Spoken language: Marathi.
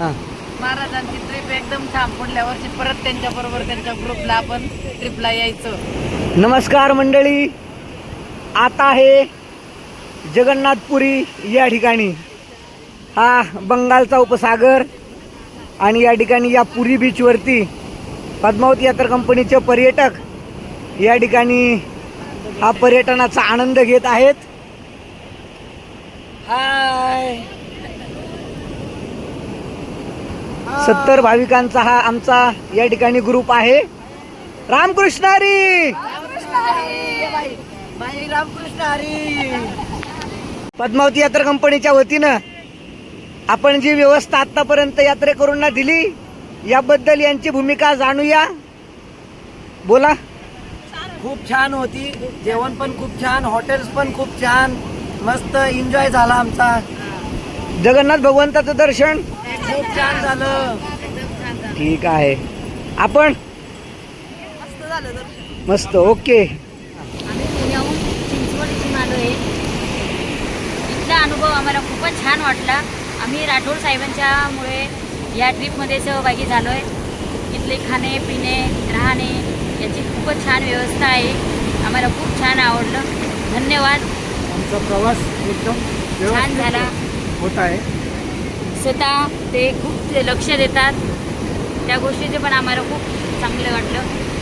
हां. महाराजांची ट्रिप एकदम छान. पुढल्या वर्षी परत त्यांच्या बरोबर त्यांच्या ग्रुपला आपण ट्रिपला यायचं. नमस्कार मंडळी. आता आहे जगन्नाथपुरी या ठिकाणी. हा बंगालचा उपसागर आणि या ठिकाणी या पुरी बीचवरती पद्मावती यात्रा कंपनीचे पर्यटक या ठिकाणी हा पर्यटनाचा आनंद घेत आहेत. हाय सत्तर भाविकांचा हा आमचा या ठिकाणी ग्रुप आहे. रामकृष्ण हरी! रामकृष्ण हरी! पद्मावती यात्रा कंपनीच्या वतीनं आपण जी व्यवस्था आतापर्यंत यात्रेकरूंना दिली याबद्दल यांची भूमिका जाणूया. बोला. खूप छान होती. जेवण पण खूप छान हॉटेल्स पण खूप छान. मस्त एन्जॉय झाला आमचा. जगन्नाथ भगवंताचं दर्शन. खूप छान झालं. ठीक आहे. आपण? मस्त झालं मस्त ओके. आम्ही पुण्याहून चिंचवड इथून आलो आहे. इथला अनुभव आम्हाला खूपच छान वाटला. आम्ही राठोड साहेबांच्यामुळे या ट्रिपमध्ये सहभागी झालो आहे इथले खाणे पिणे राहणे याची खूपच छान व्यवस्था आहे. आम्हाला खूप छान आवडलं. धन्यवाद. आमचा प्रवास एकदम छान झाला. होत आहे. स्वतः ते खूप लक्ष देतात. त्या गोष्टीचे पण आम्हाला खूप चांगलं वाटलं.